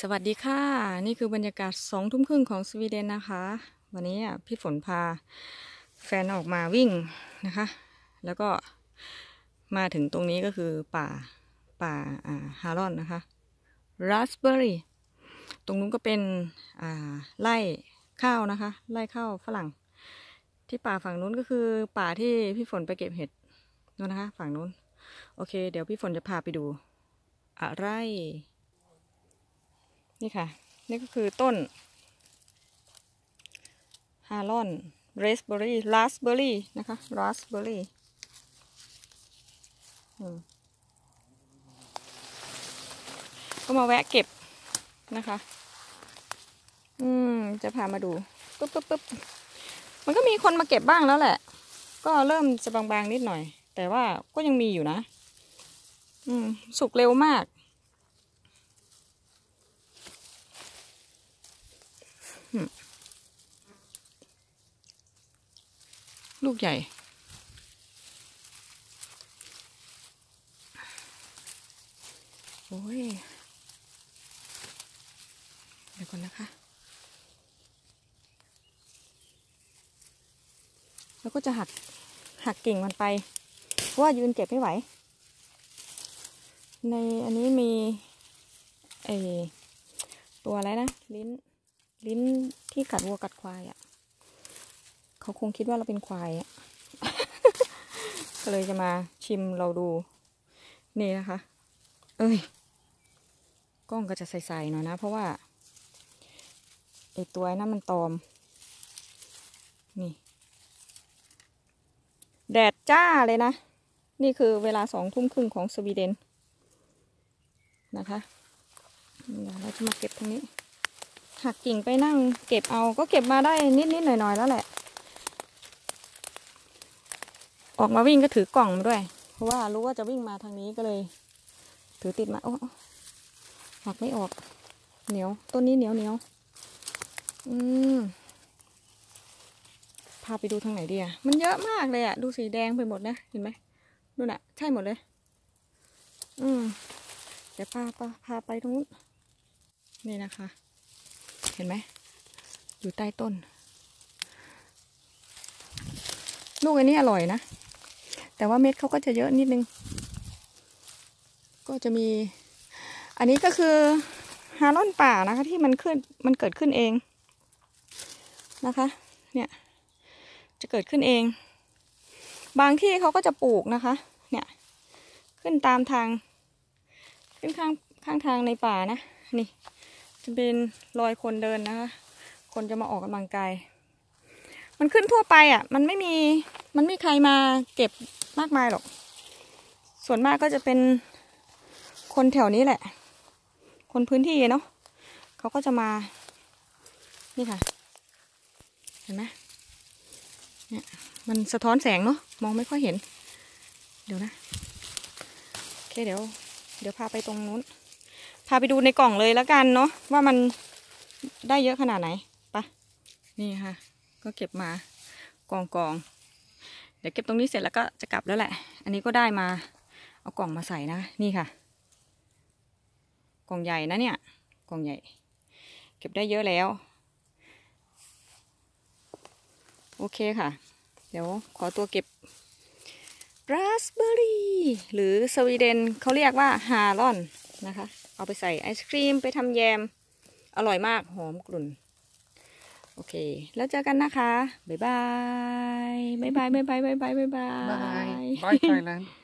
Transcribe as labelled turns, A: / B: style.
A: สวัสดีค่ะ นี่คือบรรยากาศสองทุ่มครึ่งของสวีเดนนะคะ วันนี้พี่ฝนพาแฟนออกมาวิ่งนะคะ แล้วก็มาถึงตรงนี้ก็คือป่าป่าอ่าฮารอนนะคะราสเบอร์รี่ตรงนู้นก็เป็นไร่ข้าวนะคะ ไร่ข้าวฝรั่ง ที่ป่าฝั่งนู้นก็คือป่าที่พี่ฝนไปเก็บเห็ดนู้นนะคะ ฝั่งนู้น โอเค เดี๋ยวพี่ฝนจะพาไปดู อะไร นี่ค่ะ นี่ก็คือต้นฮารอนเรสเบอรี่ราสเบอรี่นะคะราสเบอรี่ก็มาแวะเก็บนะคะ อืม จะพามาดูปุ๊บปุ๊บปุ๊บมันก็มีคนมาเก็บบ้างแล้วแหละ ก็เริ่มจะบางๆนิดหน่อย แต่ว่าก็ยังมีอยู่นะ อืม สุกเร็วมาก ลูกใหญ่ โอ้ย เดี๋ยวก่อนนะคะ แล้วก็จะหัก หักกิ่งมันไป เพราะว่ายืนเก็บไม่ไหว ในอันนี้มีไอตัวอะไรนะ ลิ้น ลิ้นที่กัดวัวกัดควายอะ่ะ เขาคงคิดว่าเราเป็นควายอะ่ะก็เลยจะมาชิมเราดู นี่นะคะ เอ้ย กล้องก็จะใสๆหน่อยนะ เพราะว่าไอตัวนั้นมันตอม นี่ แดดจ้าเลยนะ นี่คือเวลาสองทุ่มครึ่งของสวีเดนนะคะเดี๋ยวเราจะมาเก็บตรงนี้ หักกิ่งไปนั่งเก็บเอาก็เก็บมาได้นิดๆหน่อยๆแล้วแหละ ออกมาวิ่งก็ถือกล่องมาด้วย เพราะว่ารู้ว่าจะวิ่งมาทางนี้ก็เลย ถือติดมาโอ้หักไม่ออก เหนียวต้นนี้เหนียวเหนียวอืมพาไปดูทางไหนดีอะ มันเยอะมากเลยอะ ดูสีแดงไปหมดนะ เห็นไหมดูน่ะ ใช่หมดเลย อืม เดี๋ยวพาพาพาไปตรงนู้น นี่นะคะ เห็นไหม อยู่ใต้ต้น ลูกอันนี้อร่อยนะ แต่ว่าเม็ดเขาก็จะเยอะนิดนึง ก็จะมี อันนี้ก็คือฮารอนป่านะคะที่มันขึ้นมันเกิดขึ้นเองนะคะ เนี่ย จะเกิดขึ้นเอง บางที่เขาก็จะปลูกนะคะ เนี่ย ขึ้นตามทาง ขึ้นข้างข้างทางในป่านะ นี่ จะเป็นรอยคนเดินนะคะ คนจะมาออกกำลังกาย มันขึ้นทั่วไปอะ มันไม่มี มันไม่มีใครมาเก็บมากมายหรอก ส่วนมากก็จะเป็นคนแถวนี้แหละ คนพื้นที่เนาะเขาก็จะมา นี่ค่ะ เห็นไหมเนี่ยมันสะท้อนแสงเนาะมองไม่ค่อยเห็น เดี๋ยวนะ โอเคเดี๋ยว เดี๋ยวพาไปตรงนู้น พาไปดูในกล่องเลยแล้วกันเนาะว่ามันได้เยอะขนาดไหนปะนี่ค่ะ ก็เก็บมากองกองเดี๋ยวเก็บตรงนี้เสร็จแล้วก็จะกลับแล้วแหละ อันนี้ก็ได้มา เอากล่องมาใส่นะนี่ค่ะ กล่องใหญ่นะเนี่ย กล่องใหญ่ เก็บได้เยอะแล้ว โอเคค่ะ เดี๋ยวขอตัวเก็บราสเบอร์รี่หรือสวีเดนเขาเรียกว่าฮารอนนะคะ เอาไปใส่ไอศครีมไปทำแยม อร่อยมากหอมกลุ่น โอเค แล้วเจอกันนะคะ บ๊ายบาย บ๊ายบาย บ๊ายบาย บ๊ายบาย บ๊ายบาย
B: Bye. Bye, Thailand.